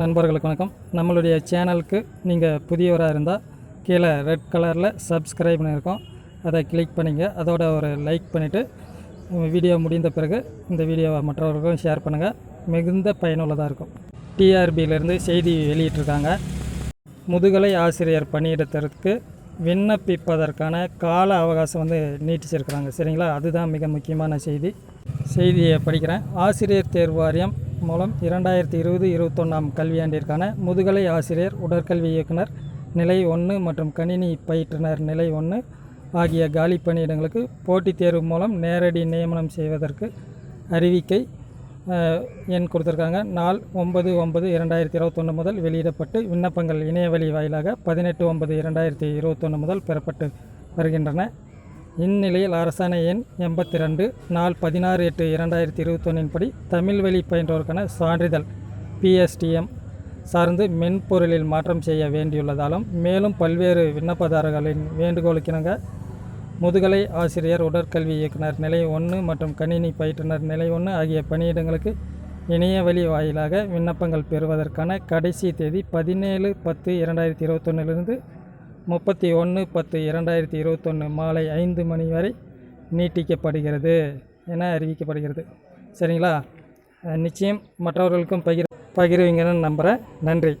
நண்பர்களுக்கு வணக்கம். நம்மளுடைய சேனலுக்கு நீங்கள் புதியவராக இருந்தால் கீழே ரெட் கலரில் சப்ஸ்கிரைப் பண்ணியிருக்கோம் அதை கிளிக் பண்ணிங்க. அதோட ஒரு லைக் பண்ணிவிட்டு வீடியோ முடிந்த பிறகு இந்த வீடியோவை மற்றவர்களுக்கும் ஷேர் பண்ணுங்கள் மிகுந்த பயனுள்ளதாக இருக்கும். டிஆர்பியிலேருந்து செய்தி வெளியிட்டிருக்காங்க. முதுகலை ஆசிரியர் பணியிடத்திற்கு விண்ணப்பிப்பதற்கான கால அவகாசம் வந்து நீட்டிச்சிருக்கிறாங்க. சரிங்களா? அதுதான் மிக முக்கியமான செய்தி. செய்தியை படிக்கிறேன். ஆசிரியர் தேர்வு வாரியம் மூலம் இரண்டாயிரத்தி இருபது இருபத்தொன்னாம் கல்வியாண்டிற்கான முதுகலை ஆசிரியர் உடற்கல்வி இயக்குனர் நிலை ஒன்று மற்றும் கணினி பயிற்றுனர் நிலை ஒன்று ஆகிய காலி பணியிடங்களுக்கு போட்டித் தேர்வு மூலம் நேரடி நியமனம் செய்வதற்கு அறிவிக்கை எண் கொடுத்துருக்காங்க. நாள் ஒன்பது ஒன்பது இரண்டாயிரத்தி இருபத்தொன்று முதல் வெளியிடப்பட்டு விண்ணப்பங்கள் இணையவழி வாயிலாக பதினெட்டு ஒன்பது இரண்டாயிரத்தி இருபத்தொன்று முதல் பெறப்பட்டு வருகின்றன. இந்நிலையில் அரசாணை எண் எண்பத்தி ரெண்டு நாள் பதினாறு எட்டு இரண்டாயிரத்தி இருபத்தொன்னின் படி தமிழ் வழி பயின்றோருக்கான சான்றிதழ் பிஎஸ்டிஎம் சார்ந்து மென்பொருளில் மாற்றம் செய்ய வேண்டியுள்ளதாலும் மேலும் பல்வேறு விண்ணப்பதாரர்களின் வேண்டுகோளுக்கிணங்க முதுகலை ஆசிரியர் உடற்கல்வி இயக்குனர் நிலை ஒன்று மற்றும் கணினி பயிற்றுனர் நிலை ஒன்று ஆகிய பணியிடங்களுக்கு இணையவழி வாயிலாக விண்ணப்பங்கள் பெறுவதற்கான கடைசி தேதி பதினேழு பத்து இரண்டாயிரத்தி இருபத்தொன்னிலிருந்து முப்பத்தி ஒன்று பத்து இரண்டாயிரத்தி இருபத்தொன்று மாலை ஐந்து மணி வரை நீட்டிக்கப்படுகிறது என அறிவிக்கப்படுகிறது. சரிங்களா? நிச்சயம் மற்றவர்களுக்கும் பகிர் பகிர்வீங்கன்னு நம்புகிறேன் நன்றி.